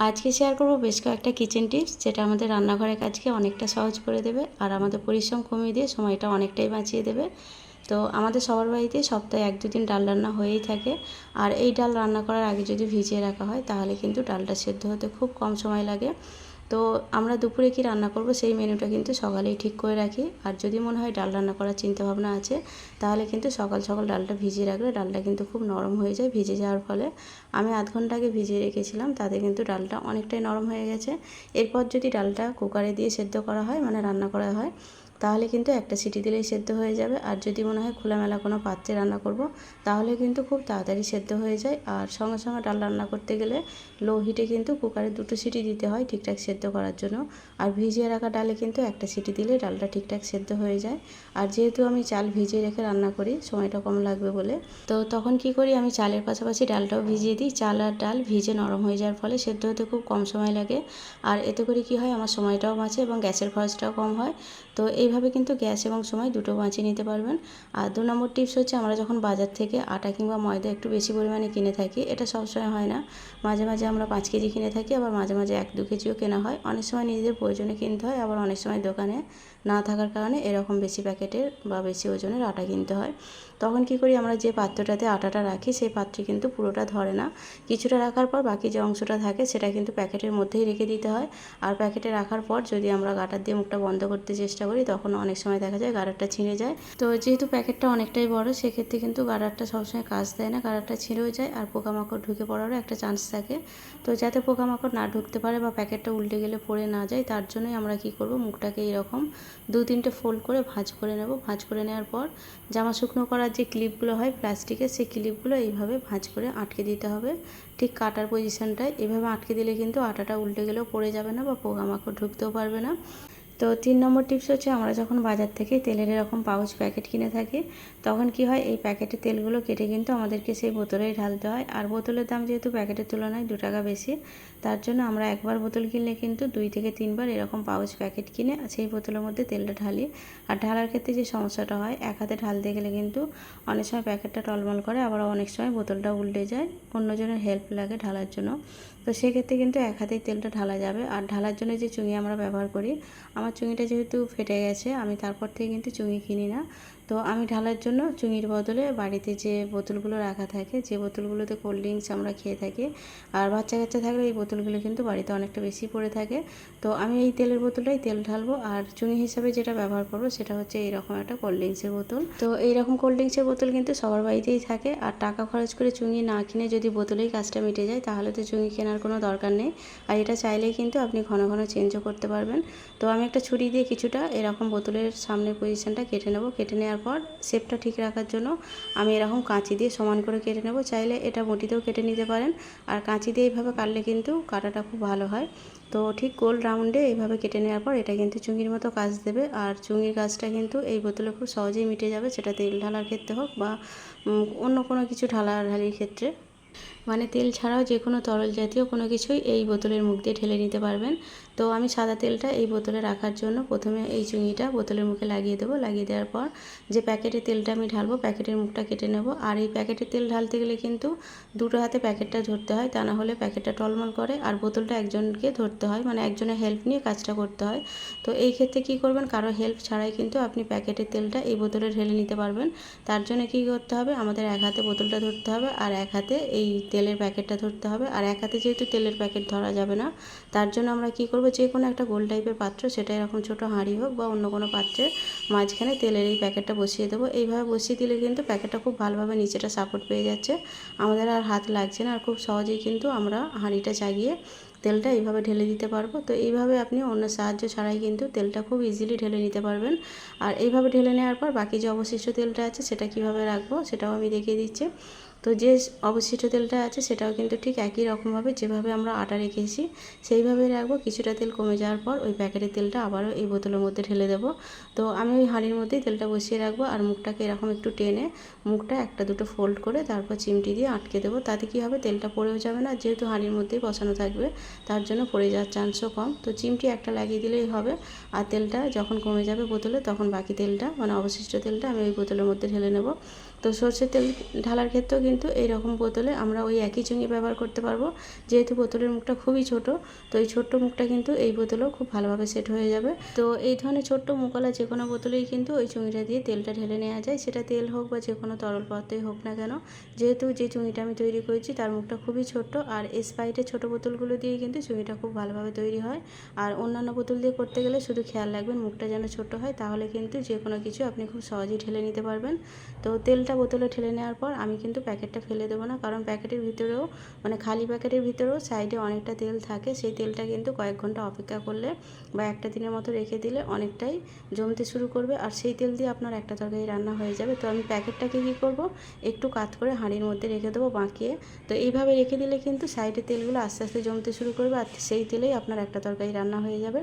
আজকে শেয়ার করব বেশ কয়েকটা কিচেন টিপস যেটা আমাদের রান্নাঘরের কাজকে অনেকটা সহজ করে দেবে আর আমাদের পরিশ্রম কমিয়ে দিয়ে সময়টা অনেকটাই বাঁচিয়ে দেবে। তো আমাদের সবার বাড়িতে সপ্তাহে এক দুদিন ডাল রান্না হয়েই থাকে। আর এই ডাল রান্না করার আগে যদি ভিজিয়ে রাখা হয়, তাহলে কিন্তু ডালটা সেদ্ধ হতে খুব কম সময় লাগে। তো আমরা দুপুরে কি রান্না করব সেই মেনুটা কিন্তু সকালেই ঠিক করে রাখি। আর যদি মনে হয় ডাল রান্না করার চিন্তাভাবনা আছে, তাহলে কিন্তু সকাল সকাল ডালটা ভিজিয়ে রাখলে ডালটা কিন্তু খুব নরম হয়ে যায় ভিজে যাওয়ার ফলে। আমি আধ ঘণ্টা আগে ভিজিয়ে রেখেছিলাম, তাতে কিন্তু ডালটা অনেকটাই নরম হয়ে গেছে। এরপর যদি ডালটা কুকারে দিয়ে সেদ্ধ করা হয় মানে রান্না করা হয় তাহলে কিন্তু একটা সিটি দিলেই সেদ্ধ হয়ে যাবে। আর যদি মনে হয় খোলামেলা কোনো পাত্রে রান্না করব, তাহলে কিন্তু খুব তাড়াতাড়ি সেদ্ধ হয়ে যায়। আর সঙ্গে সঙ্গে ডাল রান্না করতে গেলে লো হিটে কিন্তু কুকারে দুটো সিটি দিতে হয় ঠিকঠাক সেদ্ধ করার জন্য। আর ভিজিয়ে রাখা ডালে কিন্তু একটা সিটি দিলে ডালটা ঠিকঠাক সেদ্ধ হয়ে যায়। আর যেহেতু আমি চাল ভিজিয়ে রেখে রান্না করি, সময়টা কম লাগবে বলে, তো তখন কি করি আমি চালের পাশাপাশি ডালটাও ভিজিয়ে দিই। চাল আর ডাল ভিজে নরম হয়ে যাওয়ার ফলে সেদ্ধ হতে খুব কম সময় লাগে। আর এতে করে কি হয়, আমার সময়টাও বাঁচে এবং গ্যাসের খরচটাও কম হয়। তো এইভাবে কিন্তু গ্যাস এবং সময় দুটো বাঁচিয়ে নিতে পারবেন। আর দু নম্বর টিপস হচ্ছে, আমরা যখন বাজার থেকে আটা কিংবা ময়দা একটু বেশি পরিমাণে কিনে থাকি, এটা সবসময় হয় না। মাঝে মাঝে আমরা পাঁচ কেজি কিনে থাকি, আবার মাঝে মাঝে এক দু কেজিও কেনা হয়। অনেক সময় নিজেদের প্রয়োজনে কিনতে হয়, আবার অনেক সময় দোকানে না থাকার কারণে এরকম বেশি প্যাকেটের বা বেশি ওজনের আটা কিনতে হয়। তখন কি করি, আমরা যে পাত্রটাতে আটাটা রাখি, সেই পাত্রে কিন্তু পুরোটা ধরে না। কিছুটা রাখার পর বাকি যে অংশটা থাকে, সেটা কিন্তু প্যাকেটের মধ্যেই রেখে দিতে হয়। আর প্যাকেটে রাখার পর যদি আমরা গাটার দিয়ে মুখটা বন্ধ করতে চেষ্টা করি, তখন অনেক সময় দেখা যায় গাডারটা ছিঁড়ে যায়। তো যেহেতু প্যাকেটটা অনেকটাই বড়, সেক্ষেত্রে কিন্তু গাডারটা সবসময় কাজ দেয় না গাডারটা ছিঁড়েও যায় আর পোকামাকড় ঢুকে পড়ারও একটা চান্স থাকে। তো যাতে পোকামাকড় না ঢুকতে পারে বা প্যাকেটটা উল্টে গেলে পড়ে না যায়, তার জন্যই আমরা কি করব, মুখটাকে এরকম দু তিনটে ফোল্ড করে ভাঁজ করে নেব। ভাঁজ করে নেওয়ার পর জামা শুকনো করার যে ক্লিপগুলো হয় প্লাস্টিকের সেই ক্লিপগুলো এইভাবে ভাঁজ করে আটকে দিতে হবে। ঠিক কাটার পজিশনটায় এভাবে আটকে দিলে কিন্তু আটাটা উল্টে গেলেও পড়ে যাবে না বা পোকামাকড় ঢুকতেও পারবে না। তো তিন নম্বর টিপস হচ্ছে আমরা যখন বাজার থেকে তেলের এরকম পাউচ প্যাকেট কিনে থাকি, তখন কি হয়, এই প্যাকেটের তেলগুলো কেটে কিন্তু আমাদেরকে সেই বোতলেই ঢালতে হয়। আর বোতলের দাম যেহেতু প্যাকেটের তুলনায় দু টাকা বেশি, তার জন্য আমরা একবার বোতল কিনলে কিন্তু দুই থেকে তিনবার এরকম পাউচ প্যাকেট কিনে সেই বোতলের মধ্যে তেলটা ঢালি। আর ঢালার ক্ষেত্রে যে সমস্যাটা হয়, এক হাতে ঢালতে গেলে কিন্তু অনেক সময় প্যাকেটটা টলমল করে, আবার অনেক সময় বোতলটা উল্টে যায়, অন্যজনের হেল্প লাগে ঢালার জন্য। তো সেক্ষেত্রে কিন্তু এক হাতেই তেলটা ঢালা যাবে। আর ঢালার জন্য যে চুঙি আমরা ব্যবহার করি, আমার চুঙিটা যেহেতু ফেটে গেছে, আমি তারপর থেকে কিন্তু চুঙি কিনি না। তো আমি ঢালার জন্য চুঙির বদলে বাড়িতে যে বোতলগুলো রাখা থাকে, যে বোতলগুলোতে কোল্ড ড্রিঙ্কস আমরা খেয়ে থাকি, আর বাচ্চা কাচ্চা থাকলে এই বোতলগুলো কিন্তু বাড়িতে অনেকটা বেশি পড়ে থাকে। তো আমি এই তেলের বোতলটাই তেল ঢালবো, আর চুঙি হিসাবে যেটা ব্যবহার করব সেটা হচ্ছে এইরকম একটা কোল্ড ড্রিঙ্কসের বোতল। তো এইরকম কোল্ড ড্রিঙ্কসের বোতল কিন্তু সবার বাড়িতেই থাকে, আর টাকা খরচ করে চুঙি না কিনে যদি বোতলেই কাজটা মিটে যায়, তাহলে তো চুঙি কেনার কোনো দরকার নেই। আর এটা চাইলেই কিন্তু আপনি ঘন ঘন চেঞ্জও করতে পারবেন। তো আমি একটা ছুরি দিয়ে কিছুটা এরকম বোতলের সামনের পজিশনটা কেটে নেব, কেটে নেওয়ার পর শেপটা ঠিক রাখার জন্য আমি এরকম কাঁচি দিয়ে সমান করে কেটে নেব। চাইলে এটা বটিতেও কেটে নিতে পারেন। আর কাঁচি দিয়ে এইভাবে কাটলে কিন্তু কাটাটা খুব ভালো হয়। তো ঠিক গোল রাউন্ডে এইভাবে কেটে নেওয়ার পর এটা কিন্তু চুঙির মতো কাজ দেবে। আর চুঙির কাজটা কিন্তু এই বোতলে খুব সহজেই মিটে যাবে। সেটা তেল ঢালার ক্ষেত্রে হোক বা অন্য কোনো কিছু ঢালাঢালির ক্ষেত্রে। মানে তেল ছাড়াও যে কোনো তরল জাতীয় কোনো কিছুই এই বোতলের মুখ দিয়ে ঢেলে নিতে পারবেন। তো আমি সাদা তেলটা এই বোতলে রাখার জন্য প্রথমে এই চুঙিটা বোতলের মুখে লাগিয়ে দেবো। লাগিয়ে দেওয়ার পর যে প্যাকেটের তেলটা আমি ঢালবো, প্যাকেটের মুখটা কেটে নেব। আর এই প্যাকেটের তেল ঢালতে গেলে কিন্তু দুটো হাতে প্যাকেটটা ধরতে হয়, তা না হলে প্যাকেটটা টলমল করে আর বোতলটা একজনকে ধরতে হয় মানে একজনের হেল্প নিয়ে কাজটা করতে হয়। তো এই ক্ষেত্রে কী করবেন, কারও হেল্প ছাড়াই কিন্তু আপনি প্যাকেটের তেলটা এই বোতলে ঢেলে নিতে পারবেন। তার জন্য কী করতে হবে, আমাদের এক হাতে বোতলটা ধরতে হবে আর এক হাতে এই তেলের প্যাকেটটা ধরতে হবে। আর এক হাতে যেহেতু তেলের প্যাকেট ধরা যাবে না, তার জন্য আমরা কী করব যে কোনো একটা গোল টাইপের পাত্র, সেটা এরকম ছোটো হাঁড়ি হোক বা অন্য কোনো পাত্রের মাঝখানে তেলের এই প্যাকেটটা বসিয়ে দেবো। এইভাবে বসিয়ে দিলে কিন্তু প্যাকেটটা খুব ভালোভাবে নিচেটা সাপোর্ট পেয়ে যাচ্ছে। আমাদের আর হাত লাগছে না, আর খুব সহজেই কিন্তু আমরা হাঁড়িটা চাগিয়ে তেলটা এইভাবে ঢেলে দিতে পারব। তো এইভাবে আপনি অন্য সাহায্য ছাড়াই কিন্তু তেলটা খুব ইজিলি ঢেলে নিতে পারবেন। আর এইভাবে ঢেলে নেওয়ার পর বাকি যে অবশিষ্ট তেলটা আছে, সেটা কীভাবে রাখব, সেটাও আমি দেখিয়ে দিচ্ছি। তো যে অবশিষ্ট তেলটা আছে সেটাও কিন্তু ঠিক একই রকমভাবে যেভাবে আমরা আটা রেখেছি, সেইভাবে রাখব। কিছুটা তেল কমে যাওয়ার পর ওই প্যাকেটের তেলটা আবারও এই বোতলের মধ্যে ঢেলে দেবো। তো আমি ওই হাঁড়ির মধ্যেই তেলটা বসিয়ে রাখব আর মুখটাকে এরকম একটু টেনে মুখটা একটা দুটো ফোল্ড করে তারপর চিমটি দিয়ে আটকে দেবো। তাতে কী হবে? তেলটা পড়েও যাবে না। যেহেতু হাঁড়ির মধ্যেই বসানো থাকবে, তার জন্য পড়ে যাওয়ার চান্সও কম। তো চিমটি একটা লাগিয়ে দিলেই হবে আর তেলটা যখন কমে যাবে বোতলে তখন বাকি তেলটা মানে অবশিষ্ট তেলটা আমি ওই বোতলের মধ্যে ঢেলে নেব। তো সর্ষের তেল ঢালার ক্ষেত্রেও কিন্তু এই রকম বোতলে আমরা ওই একই চুঙি ব্যবহার করতে পারব। যেহেতু বোতলের মুখটা খুবই ছোট, তো এই ছোট্ট মুখটা কিন্তু এই বোতলেও খুব ভালোভাবে সেট হয়ে যাবে। তো এই ধরনের ছোট্ট মুখওয়ালা যে কোনো বোতলেই কিন্তু ওই চুঙিটা দিয়ে তেলটা ঢেলে নেওয়া যায়। সেটা তেল হোক বা যে কোনো তরল পদার্থই হোক না কেন, যেহেতু যে চুঙিটা আমি তৈরি করেছি তার মুখটা খুবই ছোট্ট আর স্পাইটের ছোটো বোতলগুলো দিয়ে কিন্তু চুঙিটা খুব ভালোভাবে তৈরি হয়। আর অন্যান্য বোতল দিয়ে করতে গেলে শুধু খেয়াল রাখবেন মুখটা যেন ছোট হয়, তাহলে কিন্তু যে কোনো কিছু আপনি খুব সহজেই ঢেলে নিতে পারবেন। তো তেলটা বোতলে ঢেলে নেওয়ার পর আমি কিন্তু প্যাকেটটা ফেলে দেবো না। কারণ প্যাকেটের ভিতরেও মানে খালি প্যাকেটের ভিতরেও সাইডে অনেকটা তেল থাকে। সেই তেলটা কিন্তু কয়েক ঘণ্টা অপেক্ষা করলে বা একটা দিনের মতো রেখে দিলে অনেকটাই জমতে শুরু করবে। আর সেই তেল দিয়ে আপনার একটা তরকারি রান্না হয়ে যাবে। তো আমি প্যাকেটটাকে কী করব? একটু কাত করে হাঁড়ির মধ্যে রেখে দেবো বাঁকিয়ে। তো এইভাবে রেখে দিলে কিন্তু সাইডে তেলগুলো আস্তে আস্তে জমতে শুরু করবে আর সেই তেলেই আপনার একটা তরকারি রান্না হয়ে যাবে।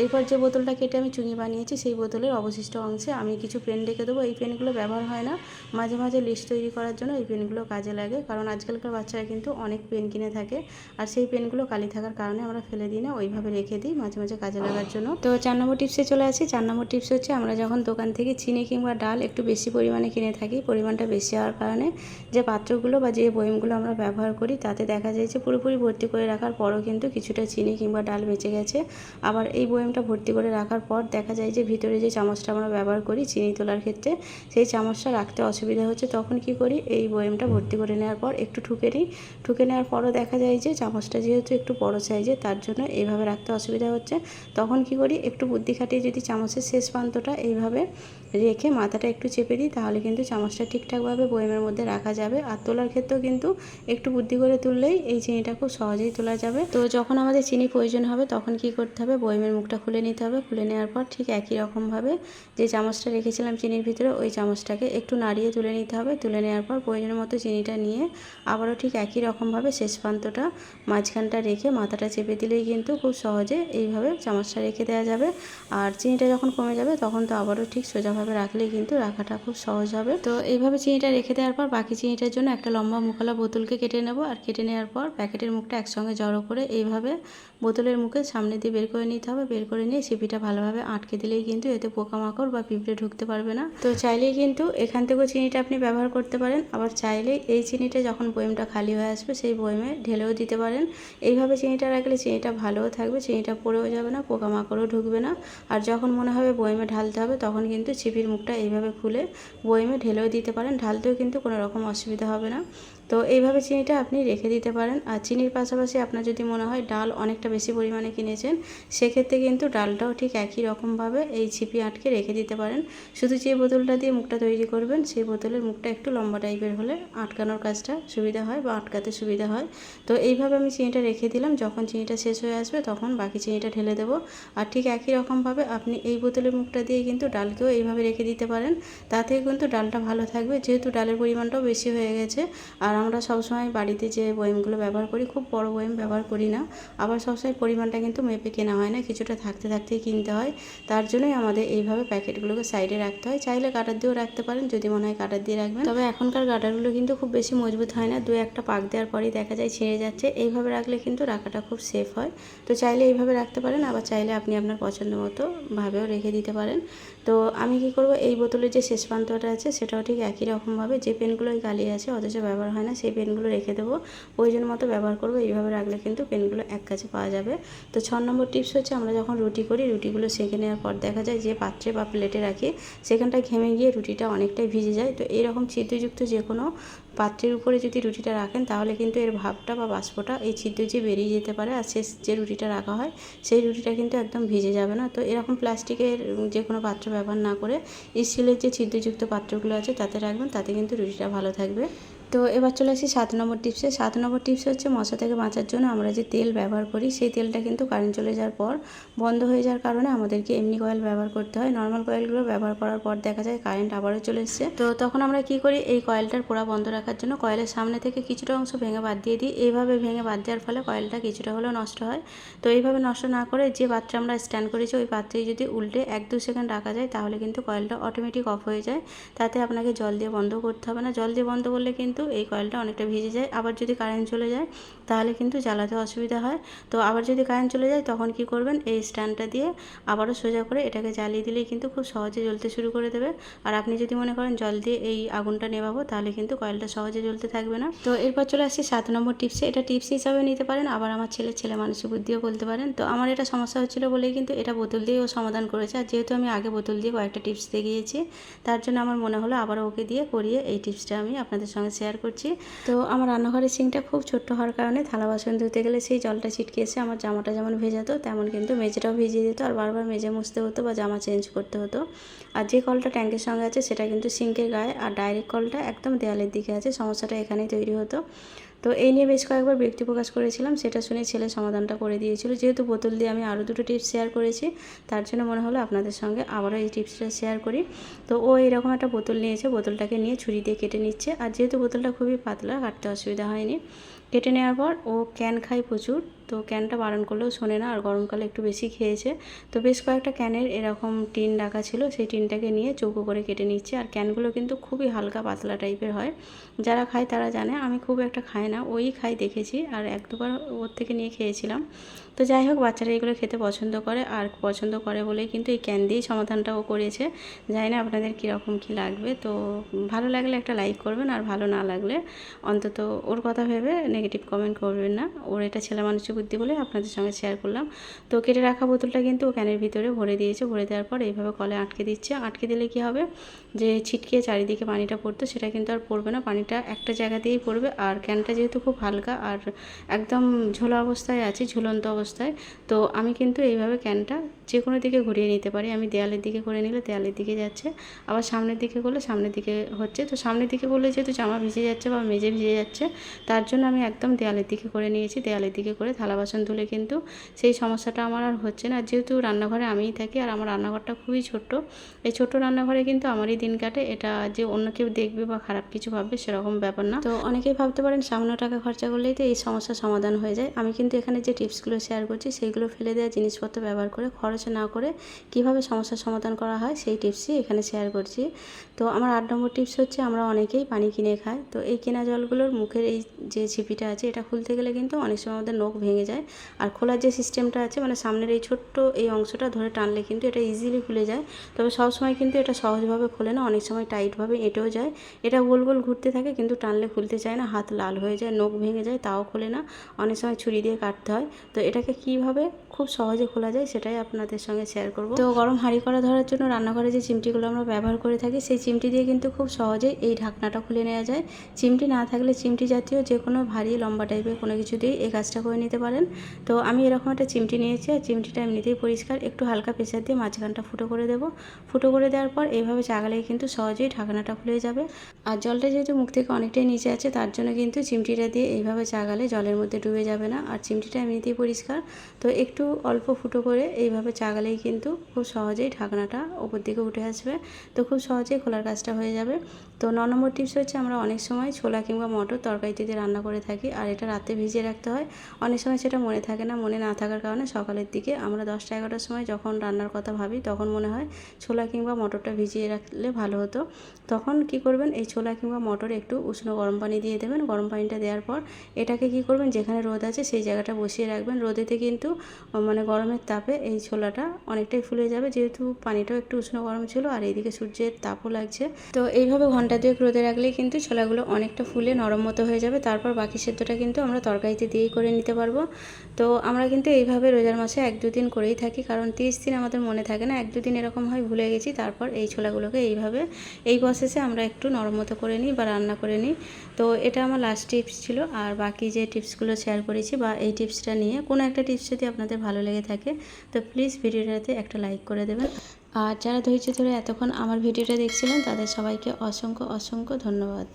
এরপর যে বোতলটা কেটে আমি চুঙি বানিয়েছি, সেই বোতলের অবশিষ্ট অংশে আমি কিছু পেন রেখে দেবো। এই পেনগুলো ব্যবহার হয় না। মাঝে মাঝে লিস্ট তৈরি করার জন্য এই পেনগুলো কাজে লাগে, কারণ আজকালকার বাচ্চারা কিন্তু অনেক পেন কিনে থাকে আর সেই পেনগুলো কালি থাকার কারণে আমরা ফেলে দিই না, ওইভাবে রেখে দিই মাঝে মাঝে কাজে লাগার জন্য। তো চার নম্বর টিপসে চলে আসি, চার নম্বর টিপস হচ্ছে আমরা যখন দোকান থেকে চিনি কিংবা ডাল একটু বেশি পরিমাণে কিনে থাকি, পরিমাণটা বেশি হওয়ার কারণে যে পাত্রগুলো বা যে বয়মগুলো আমরা ব্যবহার করি তাতে দেখা যায় যে পুরোপুরি ভর্তি করে রাখার পরও কিন্তু কিছুটা চিনি কিংবা ডাল বেঁচে গেছে। আবার এই বয়মটা ভর্তি করে রাখার পর দেখা যায় যে ভিতরে যে চামচটা আমরা ব্যবহার করি চিনি তোলার ক্ষেত্রে, সেই চামচটা রাখতে অসুবিধা হচ্ছে, তখন কি করি এই বয়মটা ভর্তি করে নেওয়ার পর একটু ঠুকে নিই। ঠুকে নেওয়ার পরও দেখা যায় যে চামচটা যেহেতু একটু বড়ো সাইজে তার জন্য এইভাবে রাখতে অসুবিধা হচ্ছে। তখন কি করি, একটু বুদ্ধি খাটিয়ে যদি চামচের শেষ প্রান্তটা এইভাবে রেখে মাথাটা একটু চেপে দিই, তাহলে কিন্তু চামচটা ঠিকঠাকভাবে বয়মের মধ্যে রাখা যাবে। আর তোলার ক্ষেত্রেও কিন্তু একটু বুদ্ধি করে তুললেই এই চিনিটা খুব সহজেই তোলা যাবে। তো যখন আমাদের চিনি প্রয়োজন হবে, তখন কি করতে হবে? বয়মের মুখটা খুলে নিতে হবে। খুলে নেওয়ার পর ঠিক একই রকমভাবে যে চামচটা রেখেছিলাম চিনির ভিতরে, ওই চামচটাকে একটু নাড়িয়ে তুলে নিতে হবে। তুলে নেওয়ার পর প্রয়োজনের মতো চিনিটা নিয়ে আবারও ঠিক একই রকমভাবে শেষ প্রান্তটা মাঝখানটা রেখে মাথাটা চেপে দিলেই কিন্তু খুব সহজে এইভাবে চামচটা রেখে দেওয়া যাবে। আর চিনিটা যখন কমে যাবে, তখন তো আবারও ঠিক সোজাভাবে রাখলেই কিন্তু রাখাটা খুব সহজ হবে। তো এইভাবে চিনিটা রেখে দেওয়ার পর বাকি চিনিটার জন্য একটা লম্বা মুখালা বোতলকে কেটে নেব আর কেটে নেওয়ার পর প্যাকেটের মুখটা একসঙ্গে জড়ো করে এইভাবে বোতলের মুখে সামনে দিয়ে বের করে নিতে হবে। বের করে নিয়ে সিপিটা ভালোভাবে আটকে দিলেই কিন্তু এতে পোকামাকড় বা পিঁপড়ে ঢুকতে পারবে না। তো চাইলেই কিন্তু এখান থেকেও চিনিটা আপনি ব্যবহার করতে পারেন। আবার চাইলে এই চিনিটা যখন বয়মটা খালি হয়ে আসবে সেই বয়মে ঢেলেও দিতে পারেন। এইভাবে চিনিটা রাখলে চিনিটা ভালোও থাকবে, চিনিটা পড়েও যাবে না, পোকামাকড়ও ঢুকবে না। আর যখন মনে হবে বয়মে ঢালতে হবে তখন কিন্তু ছিপির মুখটা এইভাবে খুলে বয়েমে ঢেলেও দিতে পারেন, ঢালতেও কিন্তু কোনো রকম অসুবিধা হবে না। তো এইভাবে চিনিটা আপনি রেখে দিতে পারেন। আর চিনির পাশাপাশি আপনার যদি মনে হয় ডাল অনেকটা বেশি পরিমাণে কিনেছেন, সেক্ষেত্রে কিন্তু ডালটাও ঠিক একই রকমভাবে এই ছিপি আটকে রেখে দিতে পারেন। শুধু যে বোতলটা দিয়ে মুখটা তৈরি করবেন, সেই বোতলের মুখটা একটু লম্বা টাইপের হলে আটকানোর কাজটা সুবিধা হয় বা আটকাতে সুবিধা হয়। তো এইভাবে আমি চিনিটা রেখে দিলাম। যখন চিনিটা শেষ হয়ে আসবে, তখন বাকি চিনিটা ঢেলে দেবো। আর ঠিক একই রকমভাবে আপনি এই বোতলের মুখটা দিয়ে কিন্তু ডালকেও এইভাবে রেখে দিতে পারেন। তাতে কিন্তু ডালটা ভালো থাকবে। যেহেতু ডালের পরিমাণটাও বেশি হয়ে গেছে, আর আমরা সবসময় বাড়িতে যে বয়মগুলো ব্যবহার করি, খুব বড় বয়ম ব্যবহার করি না। আবার সবসময় পরিমাণটা কিন্তু মেপে কেনা হয় না, কিছুটা থাকতে থাকতেই কিনতে হয়। তার জন্যই আমাদের এইভাবে প্যাকেটগুলোকে সাইডে রাখতে হয়। চাইলে কাটার দিয়েও রাখতে পারেন, যদি মনে হয় কাটার দিয়ে রাখবেন। তবে এখনকার গাটারগুলো কিন্তু খুব বেশি মজবুত হয় না, দু একটা পাক দেওয়ার পরেই দেখা যায় ছিঁড়ে যাচ্ছে। এইভাবে রাখলে কিন্তু রাখাটা খুব সেফ হয়। তো চাইলে এইভাবে রাখতে পারেন, আবার চাইলে আপনি আপনার পছন্দ মতো ভাবেও রেখে দিতে পারেন। তো আমি কি করব, এই বোতলের যে শেষ প্রান্তটা আছে, সেটাও ঠিক একই রকমভাবে, যে পেনগুলোই গালি আছে, অথচ ব্যবহার হয় না। সেই পেনগুলো রেখে দেবো। প্রয়োজন মতো ব্যবহার করব, এইভাবে রাখলে কিন্তু পেনগুলো এক কাছে পাওয়া যাবে। তো ছ নম্বর টিপস হচ্ছে, আমরা যখন রুটি করি, রুটিগুলো সেঁকে নেওয়ার পর দেখা যায় যে পাত্রে বা প্লেটে রাখি, সেখানটায় ঘেমে গিয়ে রুটিটা অনেকটাই ভিজে যায়। তো এইরকম ছিদ্রযুক্ত যে কোনো পাত্রের উপরে যদি রুটিটা রাখেন, তাহলে কিন্তু এর ভাবটা বা বাষ্পটা এই ছিদ্র যে বেরিয়ে যেতে পারে আর শেষ যে রুটিটা রাখা হয়, সেই রুটিটা কিন্তু একদম ভিজে যাবে না। তো এরকম প্লাস্টিকের যে কোনো পাত্র ব্যবহার না করে স্টিলের যে ছিদ্রযুক্ত পাত্রগুলো আছে, তাতে রাখবেন, তাতে কিন্তু রুটিটা ভালো থাকবে। তো এবার চলে আসি সাত নম্বর টিপসে। সাত নম্বর টিপস হচ্ছে, মশা থেকে বাঁচার জন্য আমরা যে তেল ব্যবহার করি, সেই তেলটা কিন্তু কারেন্ট চলে যাওয়ার পর, বন্ধ হয়ে যাওয়ার কারণে আমাদেরকে এমনি কয়েল ব্যবহার করতে হয়। নর্মাল কয়েলগুলো ব্যবহার করার পর দেখা যায় কারেন্ট আবারও চলে এসছে। তো তখন আমরা কি করি, এই কয়েলটার পোড়া বন্ধ রাখার জন্য কয়েলের সামনে থেকে কিছুটা অংশ ভেঙে বাদ দিয়ে দিই। এইভাবে ভেঙে বাদ দেওয়ার ফলে কয়েলটা কিছুটা হলেও নষ্ট হয়। তো এইভাবে নষ্ট না করে যে পাত্রে আমরা স্ট্যান্ড করেছি, ওই পাত্রেই যদি উল্টে এক দু সেকেন্ড রাখা যায়, তাহলে কিন্তু কয়েলটা অটোমেটিক অফ হয়ে যায়। তাতে আপনাকে জল দিয়ে বন্ধ করতে হবে না। জল দিয়ে বন্ধ করলে কিন্তু এই কয়েলটা অনেকটা ভিজে যায়। আবার যদি কারেন্ট চলে যায় তাহলে কিন্তু জ্বালাতে অসুবিধা হয়। তো আবার যদি কারেন্ট চলে যায়, তখন কি করবেন? এই স্ট্যান্ডটা দিয়ে আবারও সোজা করে এটাকে জ্বালিয়ে দিলেই কিন্তু খুব সহজে জ্বলতে শুরু করে দেবে। আর আপনি যদি মনে করেন জল দিয়ে এই আগুনটা নেভাবো, তাহলে কিন্তু কয়েলটা সহজে জ্বলতে থাকবে না। তো এরপর চলে আসছি সাত নম্বর টিপসে। এটা টিপস হিসাবে নিতে পারেন, আবার আমার ছেলে ছেলে মানুষের বুদ্ধিও বলতে পারেন। তো আমার এটা সমস্যা হচ্ছিল বলেই কিন্তু এটা বোতল দিয়েও সমাধান করেছে। আর যেহেতু আমি আগে বোতল দিয়ে কয়েকটা টিপস দেখিয়েছি, তার জন্য আমার মনে হলো আবার ওকে দিয়ে করিয়ে এই টিপসটা আমি আপনাদের সঙ্গে শেয়ার করছি। তো আমার রান্নাঘরের সিংটা খুব ছোট্ট হওয়ার কারণে থালা বাসন ধুতে গেলে সেই জলটা ছিটকে এসে আমার জামাটা যেমন ভেজাতো তেমন কিন্তু মেঝেটাও ভিজিয়ে দিত, আর বারবার মেঝে মুছতে হতো বা জামা চেঞ্জ করতে হতো। আর যে কলটা ট্যাঙ্কের সঙ্গে আছে সেটা কিন্তু সিঙ্কের গায়ে, আর ডাইরেক্ট কলটা একদম দেয়ালের দিকে আছে, সমস্যাটা এখানেই তৈরি হতো। তো এই নিয়ে বেশ কয়েকবার ব্যক্তি প্রকাশ করেছিলাম, সেটা শুনে ছেলে সমাধানটা করে দিয়েছিল। যেহেতু বোতল দিয়ে আমি আরও দুটো টিপস শেয়ার করেছি, তার জন্য মনে হলো আপনাদের সঙ্গে আবারও এই টিপসটা শেয়ার করি। তো ও এরকম একটা বোতল নিয়েছে, বোতলটাকে নিয়ে ছুরি দিয়ে কেটে নিচ্ছে, আর যেহেতু বোতলটা খুবই পাতলা, কাটতে অসুবিধা হয়নি কেটে নেওয়ার পর ও ক্যান খায় প্রচুর। তো ক্যানটা বারণ করলেও শোনে না, আর গরমকালে একটু বেশি খেয়েছে। তো বেশ কয়েকটা ক্যানের এরকম টিন রাখা ছিল, সেই টিনটাকে নিয়ে চৌকো করে কেটে নিচ্ছে। আর ক্যানগুলো কিন্তু খুবই হালকা পাতলা টাইপের হয়। যারা খায় তারা জানে, আমি খুব একটা খাই না, ওই খাই দেখেছি। আর এক দুবার ওর থেকে নিয়ে খেয়েছিলাম। তো যাই হোক, বাচ্চারা এগুলো খেতে পছন্দ করে আর পছন্দ করে বলেই কিন্তু এই ক্যান দিয়েই সমাধানটাও করেছে। জানি না আপনাদের কীরকম কী লাগবে, তো ভালো লাগলে একটা লাইক করবেন আর ভালো না লাগলে অন্তত ওর কথা ভেবে নেগেটিভ কমেন্ট করবেন না। ওর এটা ছেলে মানুষের বুদ্ধি বলে আপনাদের সঙ্গে শেয়ার করলাম। তো কেটে রাখা বোতলটা কিন্তু ও ক্যানের ভিতরে ভরে দিয়েছে, ভরে দেওয়ার পর এইভাবে কলে আটকে দিচ্ছে। আটকে দিলে কি হবে? যে ছিটকে চারিদিকে পানিটা পড়তো সেটা কিন্তু আর পড়বে না, পানিটা একটা জায়গা দিয়েই পড়বে। আর ক্যানটা যেহেতু খুব হালকা আর একদম ঝোলা অবস্থায় আছে, ঝুলন্ত অবস্থায় তো আমি কিন্তু এইভাবে ক্যানটা যে কোনো দিকে ঘুরিয়ে নিতে পারি। আমি দেয়ালের দিকে করে নিলে দেয়ালের দিকে যাচ্ছে, আবার সামনের দিকে করলে সামনের দিকে হচ্ছে। তো সামনের দিকে করলে যেহেতু জামা ভিজে যাচ্ছে বা মেজে ভিজে যাচ্ছে, তার জন্য আমি একদম দেয়ালের দিকে করে নিয়েছি। দেয়ালের দিকে করে থালা বাসন ধুলে কিন্তু সেই সমস্যাটা আমার আর হচ্ছে না। যেহেতু রান্নাঘরে আমিই থাকি আর আমার রান্নাঘরটা খুবই ছোট্ট, এই ছোট্ট রান্নাঘরে কিন্তু আমারই দিন কাটে। এটা যে অন্য কেউ দেখবে বা খারাপ কিছু ভাববে সেরকম ব্যাপার না। তো অনেকেই ভাবতে পারেন সামান্য টাকা খরচা করলেই তো এই সমস্যার সমাধান হয়ে যায়। আমি কিন্তু এখানে যে টিপসগুলো শেয়ার করছি, সেইগুলো ফেলে দেওয়া জিনিসপত্র ব্যবহার করে, খরচ না করে কীভাবে সমস্যার সমাধান করা হয় সেই টিপসই এখানে শেয়ার করছি। তো আমার আট নম্বর টিপস হচ্ছে আমরা অনেকেই পানি কিনে খাই। তো এই কেনা জলগুলোর মুখের এই যে ছিপিটা আছে, এটা খুলতে গেলে কিন্তু অনেক সময় আমাদের নখ ভেঙে যায়। আর খোলার যে সিস্টেমটা আছে মানে সামনের এই ছোট্ট এই অংশটা ধরে টানলে কিন্তু এটা ইজিলি খুলে যায়। তবে সব সময় কিন্তু এটা সহজভাবে খোলে না, অনেক সময় টাইটভাবে এঁটেও যায়। এটা গোল গোল ঘুরতে থাকে কিন্তু টানলে খুলতে চায় না, হাত লাল হয়ে যায়, নখ ভেঙে যায়, তাও খোলে না। অনেক সময় ছুরি দিয়ে কাটতে হয়। তো এটাকে কীভাবে খুব সহজে খোলা যায়, সেটাই আপনাদের সঙ্গে শেয়ার করব। তো গরম হাঁড়ি করা ধরার জন্য রান্নাঘরে যে চিমটিগুলো আমরা ব্যবহার করে থাকি, সেই চিমটি দিয়ে কিন্তু খুব সহজেই এই ঢাকনাটা খুলে নেওয়া যায়। চিমটি না থাকলে চিমটি জাতীয় যে কোনো ভারী লম্বা টাইপের কোনো কিছু দিয়েই এই কাজটা করে নিতে পারেন। তো আমি এরকম একটা চিমটি নিয়েছি, আর চিমটিটা এমনিতেই পরিষ্কার। একটু হালকা প্রেশার দিয়ে মাঝখানটা ফুটো করে দেবো। ফুটো করে দেওয়ার পর এইভাবে চাগালেই কিন্তু সহজেই ঢাকনাটা খুলে যাবে। আর জলটা যেহেতু মুখ থেকে অনেকটাই নিচে আছে, তার জন্য কিন্তু চিমটিটা দিয়ে এইভাবে চাগালে জলের মধ্যে ডুবে যাবে না। আর চিমটিটা এমনিতেই পরিষ্কার। তো একটু অল্প ফুটো করে এইভাবে চাগালেই কিন্তু খুব সহজেই ঢাকনাটা ওপর দিকে উঠে আসবে। তো খুব সহজেই খোলার কাজটা হয়ে যাবে। তো ন নম্বর টিপস হচ্ছে আমরা অনেক সময় ছোলা কিংবা মটর তরকারিতে দিয়ে রান্না করে থাকি আর এটা রাতে ভিজিয়ে রাখতে হয়। অনেক সময় সেটা মনে থাকে না, মনে না থাকার কারণে সকালের দিকে আমরা দশটা এগারোটার সময় যখন রান্নার কথা ভাবি তখন মনে হয় ছোলা কিংবা মটরটা ভিজিয়ে রাখলে ভালো হতো। তখন কি করবেন, এই ছোলা কিংবা মটর একটু উষ্ণ গরম পানি দিয়ে দেবেন। গরম পানিটা দেওয়ার পর এটাকে কি করবেন, যেখানে রোদ আছে সেই জায়গাটা বসিয়ে রাখবেন। রোদেতে কিন্তু মানে গরমের তাপে এই ছোলাটা অনেকটাই ফুলে যাবে, যেহেতু পানিটাও একটু উষ্ণ গরম ছিল আর এইদিকে সূর্যের তাপও লাগছে। তো এইভাবে ঘণ্টা দুয়েক রোদে রাখলেই কিন্তু ছোলাগুলো অনেকটা ফুলে নরম মতো হয়ে যাবে। তারপর বাকি সেদ্ধটা কিন্তু আমরা তরকারিতে দিয়েই করে নিতে পারব। তো আমরা কিন্তু এইভাবে রোজার মাসে এক দুদিন করেই থাকি, কারণ তিরিশ দিন আমাদের মনে থাকে না, এক দুদিন এরকম হয়, ভুলে গেছি। তারপর এই ছোলাগুলোকে এইভাবে, এই প্রসেসে আমরা একটু নরম মতো করে নিই বা রান্না করে নিই। তো এটা আমার লাস্ট টিপস ছিল। আর বাকি যে টিপসগুলো শেয়ার করেছি বা এই টিপসটা নিয়ে কোনো একটা টিপস যদি আপনাদের ভালো লেগে থাকে, তো প্লিজ ভিডিওটাতে একটা লাইক করে দেবেন। আর যারা ধৈর্য ধরে এতক্ষণ আমার ভিডিওটা দেখছিলেন, তাদের সবাইকে অসংখ্য অসংখ্য ধন্যবাদ।